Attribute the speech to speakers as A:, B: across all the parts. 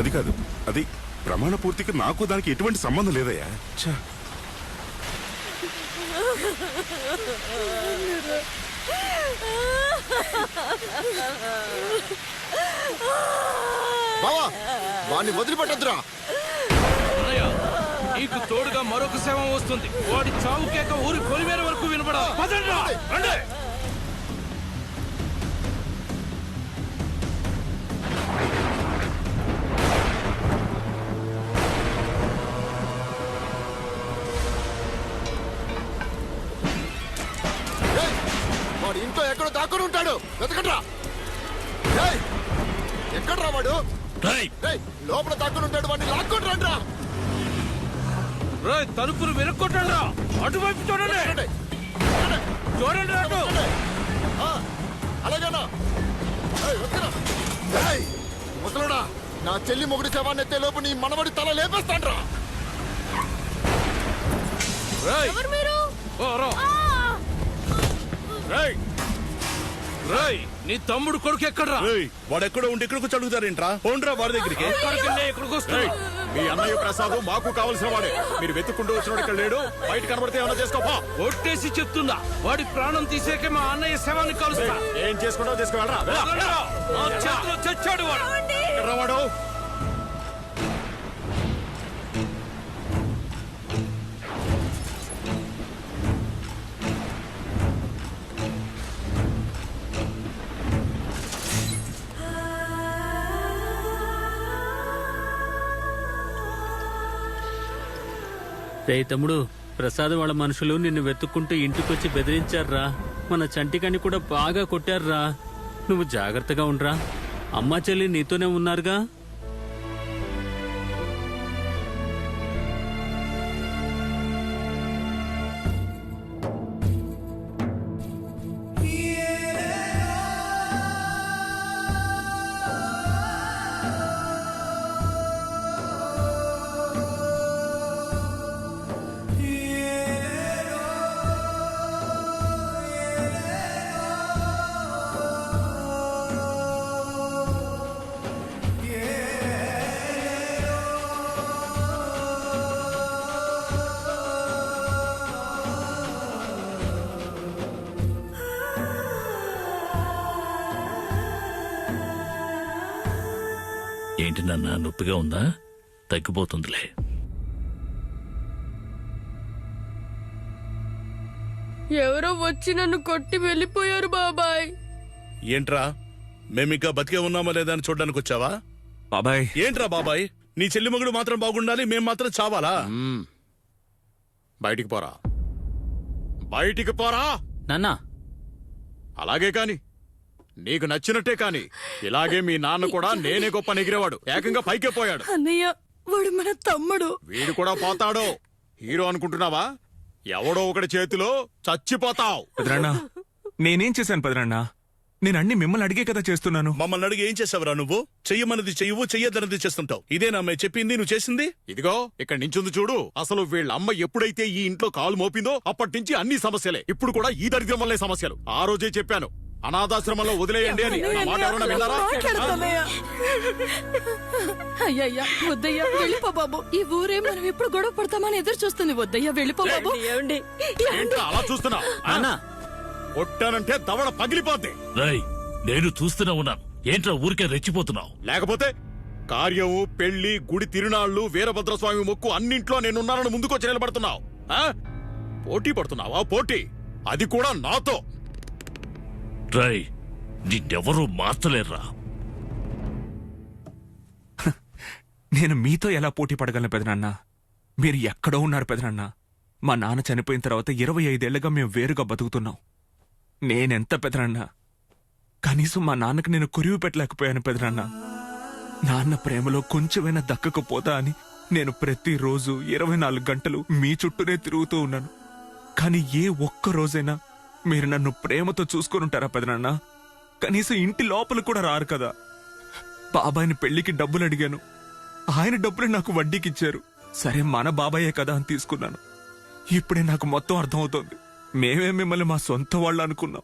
A: అది కాదు. అది ప్రమాణ పూర్తికి నాకు దానికి ఎటువంటి సంబంధం లేదయ్యా. ఛ,
B: బావా వాడిని వదిలిపెట్టద్దురా.
C: అన్నయ్య నీకు తోడుగా మరొక శవం వస్తుంది. వాడి చావు కేక ఊరి పొలిమేర వరకు వినపడాలి. రండి.
B: ఎక్కడో దాక్కుని ఉంటాడు. వెతకట్రా ఏయ్, ఎక్కడ్రా వాడు? ఏయ్, లోపల దాక్కుని ఉంటాడు వాడిని లాక్కొని రండిరా.
C: రేయ్, తలుపులు వెనుక్కొట్టండి అటువైపు చూడండి.
B: రండి.
C: చూడండి. అటు.
B: రండి. ఆ, అలాగేనా ఏయ్, వెతకరా. ఏయ్, ముసలోడా నా చెల్లి మొగుడి శవాన్ని ఎత్తే లోపు నీ మనవడి తల లేపేస్తాడ్రా.
C: రేయ్,
D: ఎవరు మీరు?
C: ఓ, రా. రేయ్. రేయ్ నీ తమ్ముడు కొడుకు ఎక్కడ్రా?
E: ఏయ్, వాడెక్కడో ఉండి ఇక్కడికి వచ్చి అడుగుతారేంట్రా? పోండ్రా వాడి దగ్గరికి.
C: ఎక్కడికి వెళ్ళి ఇక్కడికి వస్తాడు
F: మీ అన్నయ్య ప్రసాద్ మాకు కావలసిన వాడే. మీరు వెతుక్కుంటూ వచ్చినోడు ఇక్కడ లేడు. బయట కనబడితే ఏమన్నా చేసుకోపా
C: ఒట్టేసి చెప్తుందా వాడి ప్రాణం తీసేకే మా అన్నయ్య శవాన్ని కలుస్తా.
F: ఏం చేసుకుంటావు తీసుకువెళ్ళరా.
C: చేతిలో చచ్చాడు వాడు.
F: ఎక్కడ వాడు
G: రే తమ్ముడు ప్రసాద్ వాళ్ళ మనుషులు నిన్ను వెతుక్కుంటూ ఇంటికొచ్చి బెదిరించారురా. మన చంటికని కూడా బాగా కొట్టారురా. నువ్వు జాగ్రత్తగా ఉండరా. అమ్మా చెల్లి నీతోనే ఉన్నారుగా.
H: నాన్న నొప్పిగా ఉందా? తగ్గిపోతుందిలే.
D: ఎవరో వచ్చి నన్ను కొట్టి వెళ్ళిపోయారు బాబాయ్.
E: ఏంట్రా? మేమింకా బతికే ఉన్నామా లేదా అని చూడడానికి వచ్చావా?
F: బాబాయ్.
E: ఏంట్రా బాబాయ్? నీ చెల్లి మగుడు మాత్రం బాగుండాలి మేం మాత్రం చావాలా?
F: బయటికి పోరా. బయటికి పోరా!
G: నాన్నా.
F: అలాగే కాని. నీకు నచ్చినట్టే కాని. ఇలాగే మీ నాన్న కూడా నేనే గొప్ప నెగిరేవాడు. ఏకంగా పైకే పోయాడు.
D: అన్నయ్య వాడు మన తమ్ముడు.
F: వీడు కూడా పోతాడు. హీరో అనుకుంటున్నావా? ఎవడో ఒకటి చేతిలో చచ్చిపోతావు.
I: పెదరన్నా నేనేం చేశాను పెదరన్నా? నేను అన్ని మిమ్మల్ని అడిగే కదా చేస్తున్నాను.
E: మమ్మల్ని అడిగి ఏం చేసావురా నువ్వు? చెయ్యమన్నది చెయ్యవు చెయ్యద్దన్నది చేస్తుంటావు. ఇదేనా అమ్మాయి చెప్పింది నువ్వు చేసింది?
F: ఇదిగో ఇక్కడ నించుంది చూడు. అసలు వీళ్ళ అమ్మ ఎప్పుడైతే ఈ ఇంట్లో కాలు మోపిందో అప్పటి నుంచి అన్ని సమస్యలే. ఇప్పుడు కూడా ఈ దరిద్రం వల్లే సమస్యలు. ఆ రోజే చెప్పాను. అనాథాశ్రమంలో వదిలేయండి అని. నా మాట ఎవరన్నా విన్నారా?
D: అయ్యయ్యా వద్దయ్యా వెళ్ళిపో బాబు. ఈ ఊరే మనం ఎప్పుడు గొడవ పడతామని ఎదురు చూస్తుంది. వద్దయ్యా వెళ్ళిపో బాబు.
F: ఏంట్రా అలా చూస్తున్నా? కొట్టానంటే దవడ పగిలిపోద్ది.
H: రై నేను చూస్తూనే ఉన్నాను. ఏంట్రా ఊరికే రెచ్చిపోతున్నావు?
F: లేకపోతే కార్యము పెళ్ళి గుడి తిరునాళ్ళు వీరభద్రస్వామి మొక్కు అన్నింట్లో నేనున్నానని ముందుకొచ్చి నిలబడుతున్నావు. ఆ? పోటీ పడుతున్నావా? పోటీ. అది కూడా నాతో.
H: ట్రై నిన్నెవరూ మార్చలేర్రా.
I: నేను మీతో ఎలా పోటీ పడగలను పెదనాన్న? మీరు ఎక్కడో ఉన్నారు పెదనాన్న? మా నాన్న చనిపోయిన తర్వాత ఇరవై ఐదేళ్ళుగా మేము వేరుగా బతుకుతున్నాం. నేనెంత పెదనాన్న? కనీసం మా నాన్నకి నేను కురివి పెట్టలేకపోయాను పెదనాన్న. నాన్న ప్రేమలో కొంచెమైనా దక్కకపోతా అని నేను ప్రతిరోజు ఇరవై నాలుగు గంటలు మీ చుట్టూనే తిరుగుతూ ఉన్నాను. కానీ ఏ ఒక్క రోజైనా మీరు నన్ను ప్రేమతో చూసుకొని ఉంటారా పెదనాన్న? కనీసం ఇంటి లోపల కూడా రారు కదా. బాబాయిని పెళ్ళికి డబ్బులు అడిగాను. ఆయన డబ్బులు నాకు వడ్డీకి ఇచ్చారు సరే మన బాబాయే కదా అని తీసుకున్నాను. ఇప్పుడే నాకు మొత్తం అర్థమవుతోంది. మేమే మిమ్మల్ని మా సొంత వాళ్ళు అనుకున్నాం.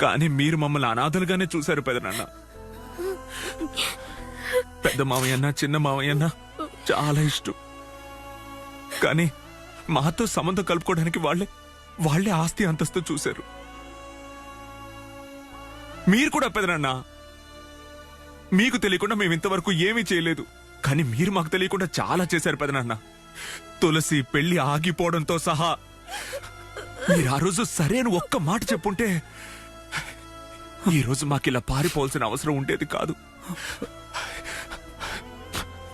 I: కానీ మీరు మమ్మల్ని అనాథలుగానే చూశారు పెదనాన్న. పెద్ద మామయ్యన్న చిన్న మామయ్యన్న చాలా ఇష్టం. కానీ మాతో సంబంధం కలుపుకోవడానికి వాళ్ళే వాళ్ళే ఆస్తి అంతస్తు చూశారు. మీరు కూడా పెదనన్నా. మీకు తెలియకుండా మేము ఇంతవరకు ఏమీ చేయలేదు. కానీ మీరు మాకు తెలియకుండా చాలా చేశారు పెదనన్నా. తులసి పెళ్ళి ఆగిపోవడంతో సహా మీరు ఆ రోజు సరైన ఒక్క మాట చెప్పుంటే ఈరోజు మాకు ఇలా పారిపోవాల్సిన అవసరం ఉండేది కాదు.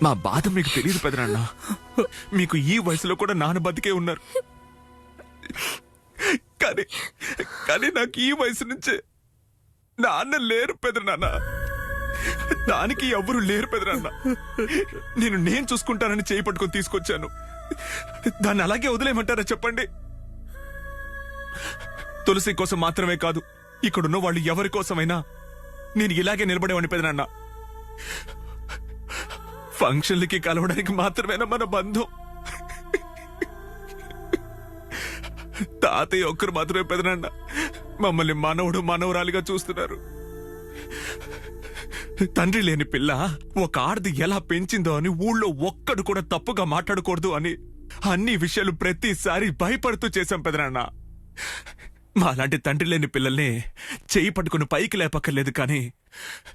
I: మా బాధ మీకు తెలియదు పెదనన్నా. మీకు ఈ వయసులో కూడా నాన్న బతికే ఉన్నారు. కానీ నాకు ఈ వయసు నుంచే నాన్న లేరు పెదనాన్న దానికి ఎవ్వరు లేరు పెదనాన్న నేను నేను చూసుకుంటానని చేయి పట్టుకొని తీసుకొచ్చాను. దాన్ని అలాగే వదిలేయమంటారా చెప్పండి? తులసి కోసం మాత్రమే కాదు ఇక్కడున్న వాళ్ళు ఎవరి కోసమైనా నేను ఇలాగే నిలబడేవాడిని పెదనాన్న ఫంక్షన్లకి కలవడానికి మాత్రమేనా మన బంధం? తాతయ్య ఒక్కరు మాత్రమే పెదనాన్న. మమ్మల్ని మనవడు మనవరాలిగా చూస్తున్నారు. తండ్రి లేని పిల్ల ఒక ఆడది ఎలా పెంచిందో అని ఊళ్ళో ఒక్కడు కూడా తప్పుగా మాట్లాడకూడదు అని అన్ని విషయాలు ప్రతిసారి భయపడుతూ చేశాం పెదనాన్న. మాలాంటి తండ్రి లేని పిల్లల్ని చేయి పట్టుకుని పైకి లేపక్కర్లేదు కానీ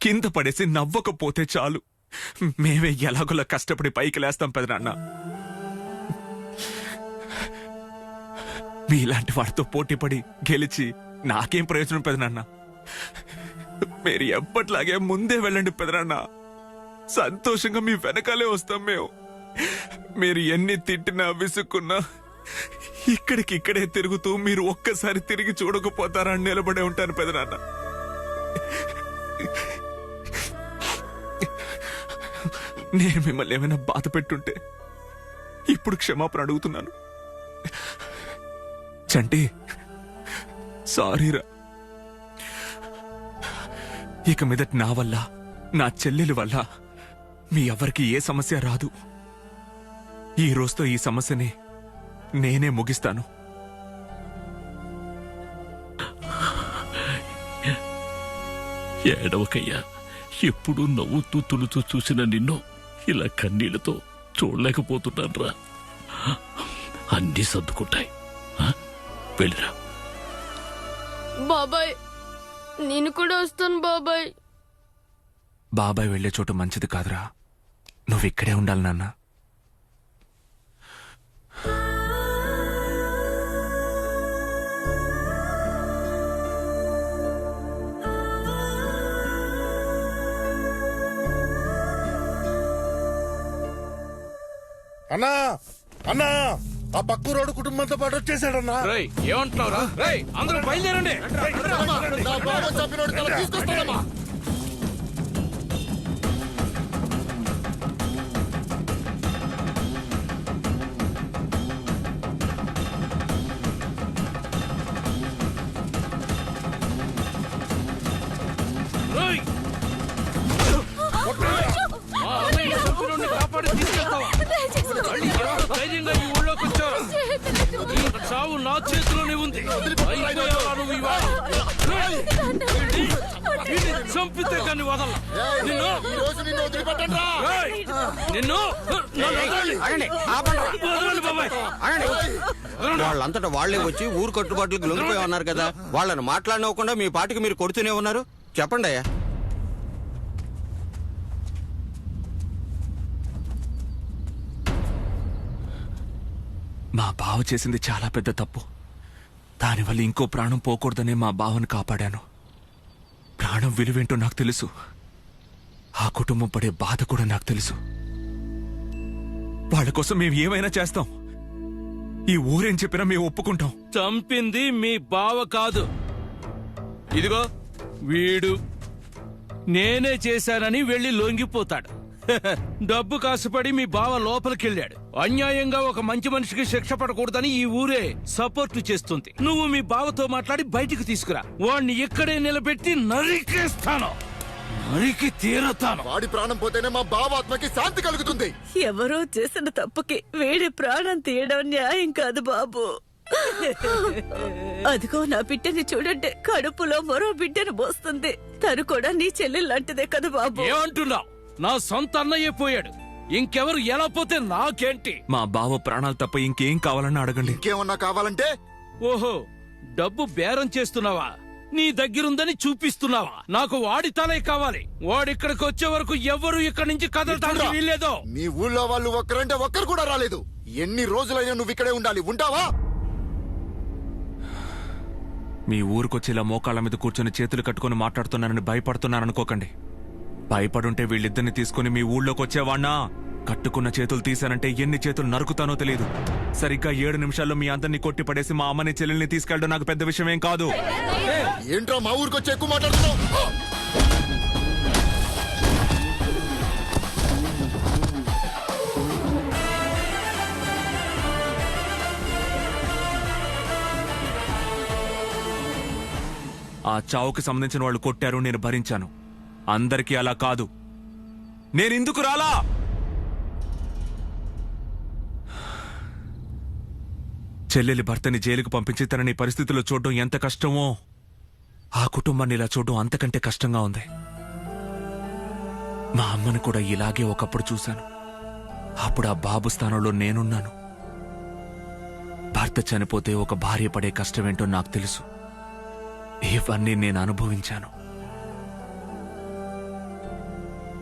I: కింద పడేసి నవ్వకపోతే చాలు. మేమే ఎలాగోలా కష్టపడి పైకి లేస్తాం పెదనాన్న. మీలాంటి వాడితో పోటీపడి గెలిచి నాకేం ప్రయోజనం పెదనాన్న? మీరు ఎప్పట్లాగే ముందే వెళ్ళండి పెదనాన్న. సంతోషంగా మీ వెనకాలే వస్తాం మేము. మీరు ఎన్ని తిట్టినా విసుక్కున్నా ఇక్కడికి ఇక్కడే తిరుగుతూ మీరు ఒక్కసారి తిరిగి చూడకపోతారా అని నిలబడే ఉంటాను పెదనాన్న. నేను మిమ్మల్ని ఏమైనా బాధ పెట్టుంటే ఇప్పుడు క్షమాపణ అడుగుతున్నాను. చంటి సారీరా ఇక మీదట నా వల్ల నా చెల్లెలు వల్ల మీ ఎవరికి ఏ సమస్య రాదు. ఈ రోజుతో ఈ సమస్యని నేనే ముగిస్తాను.
H: ఏడవకయ్యా ఎప్పుడు నవ్వుతూ తులుతూ చూసిన నిన్ను ఇలా కన్నీళ్ళతో చూడలేకపోతున్నాన్రా. అన్నీ సర్దుకుంటాయి. వెళ్ళిరా.
J: బాబాయ్ నేను కూడా వస్తాను బాబాయ్.
I: బాబాయ్ వెళ్ళే చోటు మంచిది కాదురా. నువ్వు ఇక్కడే ఉండాలి నాన్న.
F: అన్నా అన్నా. ఆ పక్క రోడ్డు కుటుంబంతో పాటు వచ్చేసాడన్నా
C: రేయ్ ఏమంటున్నావురా రేయ్ అందరూ బయలుదేరండి
B: నా బావ చంపినోడి తల తీసుకొస్తానమ్మా
C: చంపితే కానీ వదల నిన్ను
B: ఈ రోజు నిన్ను వదిలిపెట్టండి రా!
C: నిన్ను నన్ను వదలండి. వదలండి బాబాయ్.
K: వాళ్ళంతటా వాళ్ళే వచ్చి ఊరు కట్టుబాట్లకు లొంగిపోయి ఉన్నారు కదా. వాళ్ళని మాట్లాడనివ్వకుండా మీ పాటికి మీరు కొడుతూనే ఉన్నారు. చెప్పండి అయ్యా.
I: మా బావ చేసింది చాలా పెద్ద తప్పు. దానివల్ల ఇంకో ప్రాణం పోకూడదనే మా బావను కాపాడాను. ప్రాణం విలువేంటో నాకు తెలుసు. ఆ కుటుంబం పడే బాధ కూడా నాకు తెలుసు. వాళ్ళ కోసం మేము ఏమైనా చేస్తాం. ఈ ఊరేం చెప్పినా మేము ఒప్పుకుంటాం.
C: చంపింది మీ బావ కాదు. ఇదిగో వీడు. నేనే చేశానని వెళ్ళి లొంగిపోతాడు. డబ్బు కాసుపడి మీ బావ లోపలికెళ్ళాడు. అన్యాయంగా ఒక మంచి మనిషికి శిక్ష పడకూడదని ఈ ఊరే సపోర్ట్ చేస్తుంది. నువ్వు మీ బావతో మాట్లాడి బయటికి తీసుకురా. వాణ్ణి ఇక్కడే నిలబెట్టి నరికేస్తాను. నరికి తీరతాను.
B: వాడి ప్రాణం పోతేనే మా బావ ఆత్మకి శాంతి కలుగుతుంది.
D: ఎవరో చేసిన తప్పుకి వేడి ప్రాణం తీయడం న్యాయం కాదు బాబు. అదిగో నా బిడ్డని చూడండి కడుపులో మరో బిడ్డను మోస్తుంది. తను కూడా నీ చెల్లెలు లాంటిదే కదా బాబు.
C: ఏమంటున్నావు? నా సొంత అన్నయ్య పోయాడు. ఇంకెవరు ఎలా పోతే నాకేంటి?
I: మా బావ ప్రాణాలు తప్ప ఇంకేం కావాలన్నా అడగండి.
B: ఇంకేమన్నా కావాలంటే?
C: ఓహో డబ్బు బేరం చేస్తున్నావా? నీ దగ్గరుందని చూపిస్తున్నావా? నాకు వాడి తలే కావాలి. వాడిక్కడికి వచ్చే వరకు ఎవ్వరు ఇక్కడి నుంచి కదలటానికి వీల్లేదు.
B: మీ ఊళ్ళో వాళ్ళు ఒక్కరంటే ఒక్కరు కూడా రాలేదు. ఎన్ని రోజులైనా నువ్వు ఇక్కడే ఉండాలి. ఉంటావా?
I: మీ ఊరికొచ్చి ఇలా మోకాళ్ళ మీద కూర్చొని చేతులు కట్టుకొని మాట్లాడుతున్నానని భయపడుతున్నారనుకోకండి. భయపడుంటే వీళ్ళిద్దరిని తీసుకుని మీ ఊళ్ళోకి వచ్చేవాణ్ణా కట్టుకున్న చేతులు తీశానంటే ఎన్ని చేతులు నరుకుతానో తెలియదు సరిగ్గా ఏడు నిమిషాల్లో మీ అందరినీ కొట్టి పడేసి మా అమ్మని చెల్లెల్ని తీసుకెళ్ళడం నాకు పెద్ద విషయం ఏం కాదు.
B: ఏంట్రా మా ఊరికి వచ్చి ఎక్కువ మాట్లాడుతున్నావు?
I: ఆ చావుకి సంబంధించిన వాళ్ళు కొట్టారు నేను భరించాను. అందరికీ అలా కాదు. నేనెందుకు రాలా? చెల్లెలి భర్తని జైలుకు పంపించి తనని పరిస్థితుల్లో చూడడం ఎంత కష్టమో ఆ కుటుంబాన్ని ఇలా చూడడం అంతకంటే కష్టంగా ఉంది. మా అమ్మని కూడా ఇలాగే ఒకప్పుడు చూశాను. అప్పుడు ఆ బాబు స్థానంలో నేనున్నాను. భర్త చనిపోతే ఒక భార్య పడే కష్టమేంటో నాకు తెలుసు. ఇవన్నీ నేను అనుభవించాను.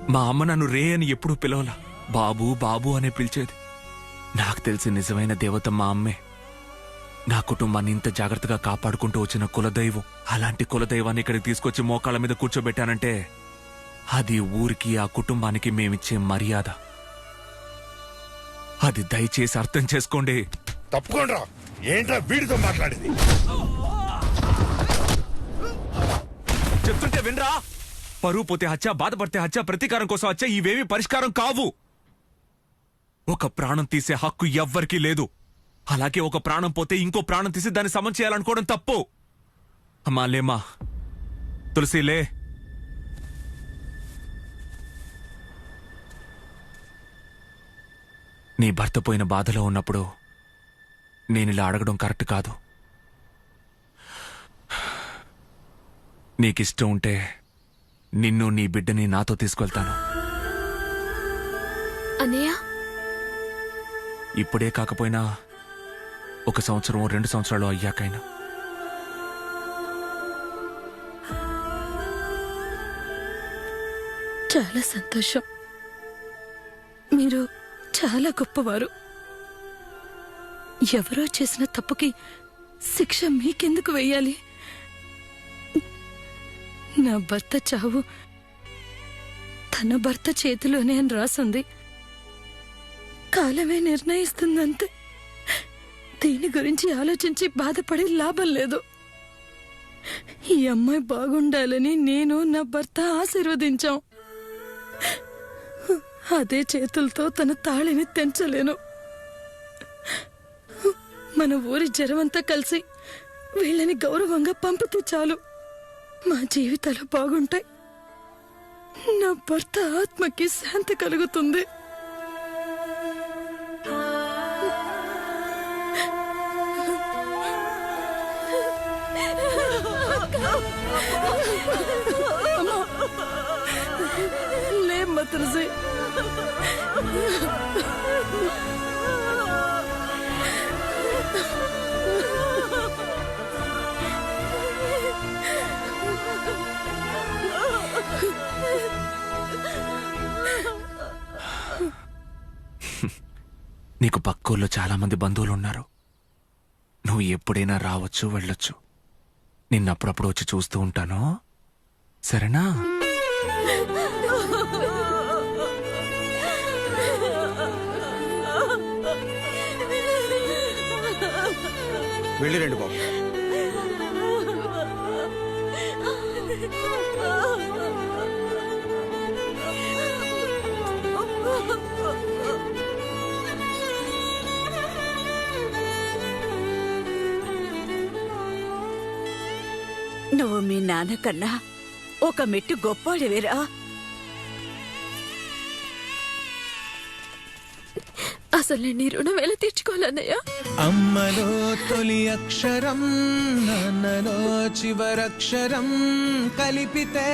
I: మా అమ్మ నన్ను రే అని ఎప్పుడూ పిలవలా. బాబు బాబు అనే పిలిచేది. నాకు తెలిసి నిజమైన దేవత మా అమ్మే. నా కుటుంబాన్ని ఇంత జాగ్రత్తగా కాపాడుకుంటూ వచ్చిన కులదైవం. అలాంటి కులదైవాన్ని ఇక్కడికి తీసుకొచ్చి మోకాళ్ళ మీద కూర్చోబెట్టానంటే అది ఊరికి ఆ కుటుంబానికి మేమిచ్చే మర్యాద. అది దయచేసి అర్థం చేసుకోండి.
A: తప్పుకోండి ఏంట్రా వీడితో మాట్లాడేది?
I: చెప్తుంటే వినరా? పరువు పోతే హత్య బాధపడితే హత్య ప్రతీకారం కోసం హత్య ఇవేవి పరిష్కారం కావు. ఒక ప్రాణం తీసే హక్కు ఎవ్వరికీ లేదు. అలాగే ఒక ప్రాణం పోతే ఇంకో ప్రాణం తీసి దాన్ని సమం చేయాలనుకోవడం తప్పు. అమ్మా లేమా తులసి లే. నీ భర్త పోయిన బాధలో ఉన్నప్పుడు నేను ఇలా అడగడం కరెక్ట్ కాదు. నీకిష్టం ఉంటే నిన్ను నీ బిడ్డని నాతో తీసుకెళ్తాను.
J: అన్నయ్య?
I: ఇప్పుడే కాకపోయినా ఒక సంవత్సరం రెండు సంవత్సరాలు అయ్యాకైనా.
D: చాలా సంతోషం. మీరు చాలా గొప్పవారు. ఎవరో చేసిన తప్పుకి శిక్ష మీకెందుకు వెయ్యాలి నా భర్త చావు. తన భర్త చేతిలోనే అని రాసుంది. కాలమే నిర్ణయిస్తుందంతే. దీని గురించి ఆలోచించి బాధపడి లాభం లేదు. ఈ అమ్మాయి బాగుండాలని నేను నా భర్త ఆశీర్వదించాం. అదే చేతులతో తన తాళిని తెంచలేను. మన ఊరి జనమంతా కలిసి వీళ్ళని గౌరవంగా పంపితే చాలు. మా జీవితాలు బాగుంటాయి. నా భర్త ఆత్మకి శాంతి కలుగుతుంది. అమ్మా. లేమ్మా తులసి
I: నీకు పక్కూర్లో చాలామంది బంధువులు ఉన్నారు. నువ్వు ఎప్పుడైనా రావచ్చు వెళ్ళొచ్చు. నిన్నప్పుడప్పుడు వచ్చి చూస్తూ ఉంటాను. సరేనా?
K: వెళ్ళిరండి బాబు.
L: నువ్వు మీ నాన్నకన్నా ఒక మెట్టు గొప్పోడివిరా?
J: అసలు నీ రుణం ఎలా తీర్చుకోవాలన్నయ్యా?
M: అమ్మలో తొలి అక్షరం నాన్నలో చివరక్షరం కలిపితే